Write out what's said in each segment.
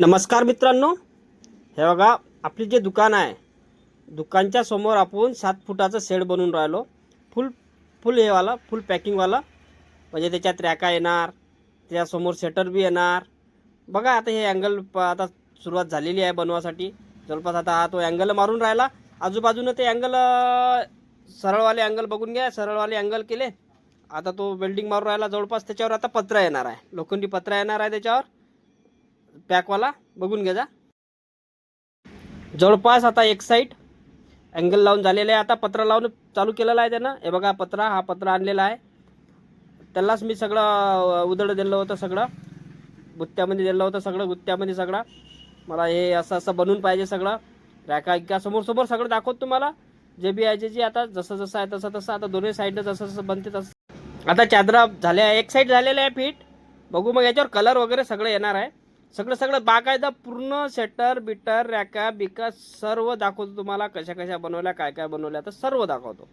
नमस्कार मित्रांनो. हे बघा आपली जे दुकान आहे दुकानच्या समोर आपण सात फुटाचं शेड बनवून राहिलो. फुल फुल हेवाला फुल पॅकिंगवाला म्हणजे त्याच्यात रॅका येणार त्याच्यासमोर शटर बी येणार. बघा आता हे अँगल प आता सुरुवात झालेली आहे बनवासाठी. जवळपास आता हा तो अँगल मारून राहिला. आजूबाजूनं ते अँगल सरळवाले अँगल बघून घ्या. सरळवाले अँगल केले. आता तो वेल्डिंग मारून राहिला. जवळपास त्याच्यावर आता पत्रा येणार आहे. लोखंडी पत्रा येणार आहे त्याच्यावर. पॅकवाला बघून घ्या जा. जवळपास आता एक साईड अँगल लावून झालेलं आहे. आता पत्रा लावून चालू केलेला आहे त्यानं. हे बघा पत्रा हा पत्रा आणलेला आहे. त्यालाच मी सगळं उदळ दिलं होतं सगळं. गुत्त्यामध्ये दिलं होतं सगळं गुत्त्यामध्ये सगळं. मला हे असं असं बनवून पाहिजे सगळं. रॅका इका समोर समोर सगळं दाखवतो तुम्हाला. जे बी आहे जे जे आता जसं जसं आहे तसं तसं आता दोन्ही साईडनं जसं जसं बनते तसं. आता चादरा झाल्या एक साईड झालेलं आहे फिट बघू मग याच्यावर कलर वगैरे सगळं येणार आहे. सगळं सगळं बाकायदा पूर्ण शटर बिटर रॅका बिका सर्व दाखवतो तुम्हाला कशा कशा बनवल्या काय काय बनवल्या तर सर्व दाखवतो.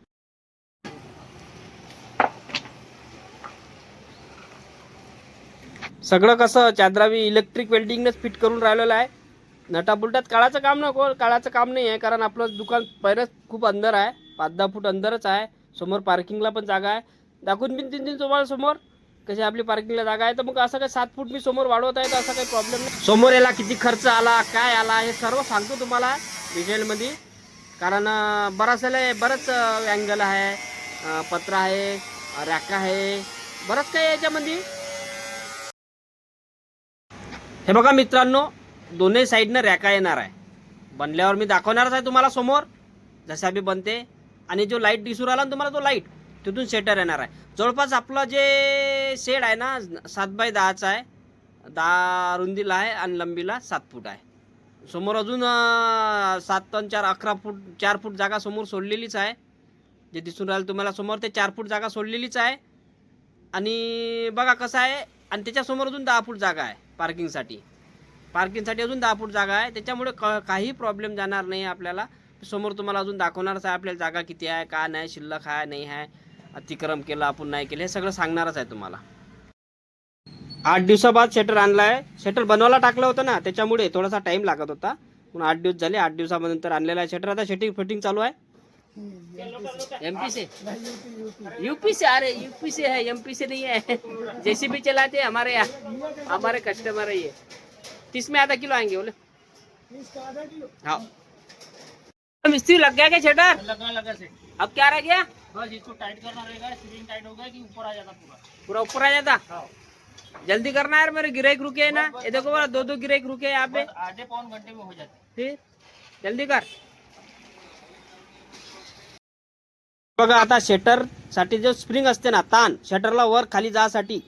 सगळं कसं चादरावी इलेक्ट्रिक वेल्डिंगनेच फिट करून राहिलेलं आहे. नटापुलटात काळाचं काम नको काळाचं काम नाही आहे कारण आपलं दुकान पहिलंच खूप अंदर आहे पाच दहा फूट अंदरच आहे समोर पार्किंगला पण जागा आहे. दाखवून बिन तीन तीन तुम्हाला समोर. कशी आपली पार्किंगला जागा आहे तर मग असं काय सात फूट मी समोर वाढवत आहे तर असा काही प्रॉब्लेम नाही. समोर याला किती खर्च आला काय आला हे सर्व सांगतो तुम्हाला डिटेलमध्ये कारण बराचसाला बरंच अँगल आहे पत्र पत्रा आहे रॅका आहे बरंच काही याच्यामध्ये. हे बघा मित्रांनो दोन्ही साईडनं रॅका येणार आहे. बनल्यावर मी दाखवणारच आहे तुम्हाला समोर जसा बी बनते. आणि जो लाइट दिसून राहिला ना तुम्हाला तो लाइट तिथून सेटर येणार आहे. जवळपास आपलं जे शेड आहे ना सात बाय दहाचा आहे. दहा रुंदीला आहे आणि लंबीला सात फूट आहे. समोर अजून सात टन चार अकरा फूट चार फूट जागा समोर सोडलेलीच आहे. जे दिसून राहिलं तुम्हाला समोर ते चार फूट जागा सोडलेलीच आहे. आणि बघा कसं आहे आणि त्याच्यासमोर अजून दहा फूट जागा आहे पार्किंगसाठी पार्किंगसाठी अजून दहा फूट जागा आहे. त्याच्यामुळे क काही प्रॉब्लेम जाणार नाही आपल्याला. समोर तुम्हाला अजून दाखवणारच आहे आपल्याला जागा किती आहे का नाही शिल्लक आहे नाही आहे. अतिक्रम केलं आपण नाही केलं हे सगळं सांगणारच आहे तुम्हाला. आठ दिवसाबाद शटर आणला आहे शटर बनवायला टाकलं होतं ना त्याच्यामुळे थोडासा टाईम लागत होता. म्हणून आठ दिवस झाले आठ दिवसानंतर आणलेला आहे शटर आता शेटिंग फिटिंग चालू आहे. एमपी से यूपी से अरे यूपी से है एमपी से नहीं है जैसे भी चलाते हैं हमारे यहाँ हमारे कस्टमर है ये. तीस में आधा किलो आएंगे बोले. हाँ मिस्त्री लग गया क्या शटर लगा लगा से अब क्या रह गया? बस इसको टाइट करना रहेगा सीलिंग टाइट होगा कि ऊपर आ जाता पूरा? पूरा ऊपर आ जाता हाँ. जल्दी करना यार मेरे गिराइक रुके है ना? ये देखो बड़ा दो दो गिराइक रुके हैं यहाँ पे. आधे पौन घंटे में हो जाते फिर? जल्दी कर. बघा आता शटरसाठी जो स्प्रिंग असते ना ताण शटरला वर खाली जासाठी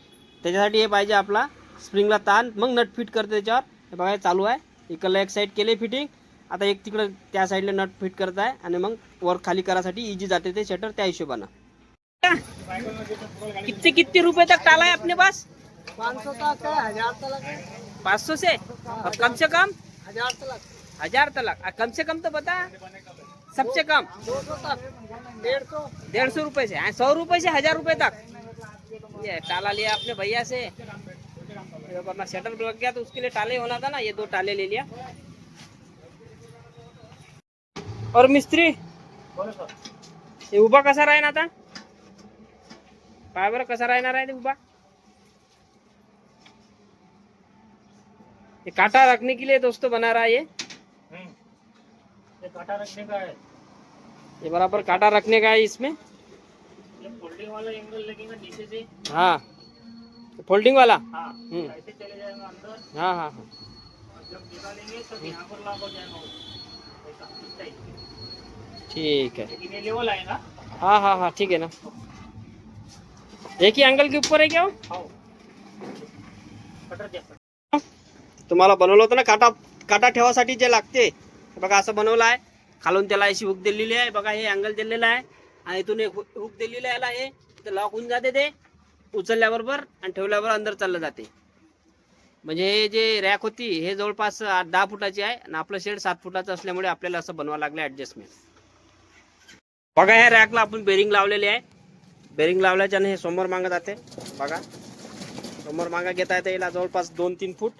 त्याच्यासाठी हे पाहिजे आपला स्प्रिंगला ताण. मग नट फिट करते त्याच्यावर. हे बघा चालू आहे. इकडला एक साईड केले फिटिंग आता एक तिकडं त्या साईडला नट फिट करत आहे आणि मग वर खाली करायसाठी इजी जाते ते शटर त्या हिशोबानं. कितने किती रुपये तक टाला है अपने पास? पाँच सौ? से और कम? से कम हजार तलक. हजार तक कम से कम तो बता. सबसे कम? डेढ़ सौ डेढ़ सौ. रुपए से सौ रुपए से हजार रुपए तक. ये टाला लिया अपने भैया से. अपना शटर लग गया तो उसके लिए टाले होना था ना ये दो टाले ले लिया. और मिस्त्री? हे उभा कसा राहीन आता? पाय बरं कसा राहणार आहे ते उभा ये काटा रखने के लिए दोस्तों बना रहा है ये. ये काटा रखने का है ये बराबर काटा रखने का है इसमें. ये फोल्डिंग वाला एंगल लगेगा नीचे से हाँ. फोल्डिंग वाला? हाँ चले जाएगा अंदर हाँ हाँ हाँ. जब निकालेंगे तब यहाँ पर लॉक हो जाएगा ठीक है हाँ हाँ हाँ ठीक है ना. एक ही एंगल के ऊपर है क्या वो? हाँ. तुम्हाला बनवलं होतं ना काटा काटा ठेवासाठी जे लागते बघा असं बनवलं आहे. खालून त्याला अशी हुक दिलेली आहे. बघा हे अँगल दिलेलं आहे. आणि इथून एक हुक दिलेलं आहे. याला हे ते लॉक होऊन जाते ते. उचलल्याबरोबर आणि ठेवल्याबरोबर अंदर चाललं जाते. म्हणजे हे जे रॅक होती हे जवळपास आठ दहा फुटाची आहे आणि आपलं शेड सात फुटाचं असल्यामुळे आपल्याला असं बनवावं लागलं ॲडजस्टमेंट बघा ह्या रॅकला आपण बेरिंग लावलेली आहे. बेरिंग लावल्याच्याने हे समोर मागं जाते. बघा. समोर मागं घेता येते याला जवळपास दोन तीन फूट.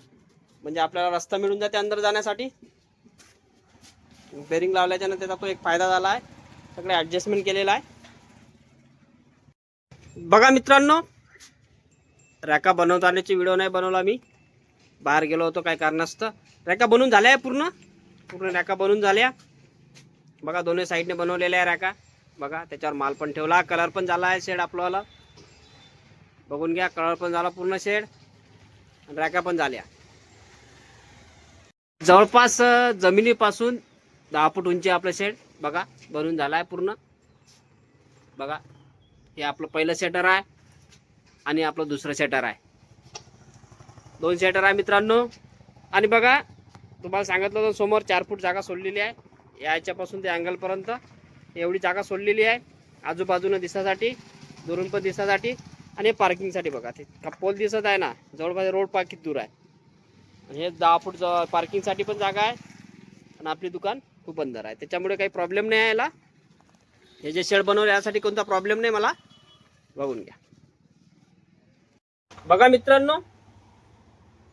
म्हणजे आपल्याला रस्ता मिळून जाते अंदर जाण्यासाठी. बेरिंग लावल्याच्यानं त्याचा तो एक फायदा झाला आहे. सगळे ॲडजस्टमेंट केलेलं आहे. बघा मित्रांनो रॅका बनवता आल्याची व्हिडिओ नाही बनवला मी. बाहेर गेलो होतो काय कारणास्तव. रॅका बनून झाल्या पूर्ण? पूर्ण रॅका बनवून झाल्या. बघा दोन्ही साईडने बनवलेल्या आहे रॅका. बघा त्याच्यावर माल पण ठेवला कलर पण झाला आहे शेड आपल्याला. बघून घ्या कलर पण झाला पूर्ण शेड आणि रॅका पण झाल्या. जवळपास जमिनीपासून दहा फूट उंची आपलं शेड बघा बनून झाला आहे पूर्ण. बघा हे आपलं पहिलं शेटर आहे आणि आपलं दुसरं शेटर आहे. दोन शेटर आहे मित्रांनो. आणि बघा तुम्हाला सांगितलं होतं समोर चार फूट जागा सोडलेली आहे. याच्यापासून ते अँगलपर्यंत एवढी जागा सोडलेली आहे. आजूबाजूनं दिसासाठी दुरून पण दिसासाठी आणि पार्किंगसाठी बघा ते पोल दिसत आहे ना जवळपास रोड पार्क किती दूर आहे. हे दहा फूट पार्किंगसाठी पण जागा आहे. आणि आपली दुकान खूप अंदर आहे. त्याच्यामुळे काही प्रॉब्लेम नाही आहे याला. हे जे शेड बनवलं यासाठी कोणता प्रॉब्लेम नाही मला. बघून घ्या. बघा मित्रांनो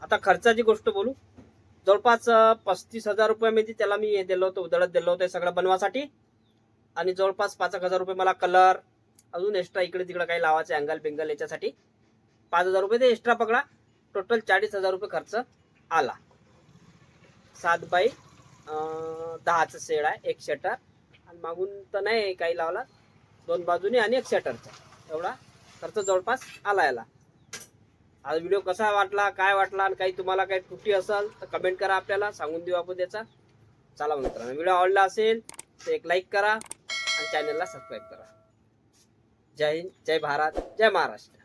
आता खर्चाची गोष्ट बोलू. जवळपास पस्तीस हजार रुपयामध्ये त्याला मी हे दिलं होतं उधळत दिलं होतं सगळं बनवासाठी. आणि जवळपास पाच एक हजार रुपये मला कलर अजून एक्स्ट्रा इकडे तिकडे काही लावायचे अँगल बिंगल याच्यासाठी. पाच हजार रुपये ते एक्स्ट्रा पकडा. टोटल चाळीस हजार रुपये खर्च आला. सात बाई दहाचं शेड आहे एक शटर आणि मागून तर नाही काही लावला. दोन बाजूने आणि एक शटरचा एवढा खर्च जवळपास आला याला. हा व्हिडिओ कसा वाटला काय वाटला आणि काही तुम्हाला काही त्रुटी असेल तर कमेंट करा आपल्याला सांगून देऊ आपण त्याचा. चला मित्रांनो व्हिडिओ आवडला असेल तर एक लाईक करा आणि चॅनलला सबस्क्राईब करा. जय हिंद जय भारत जय महाराष्ट्र.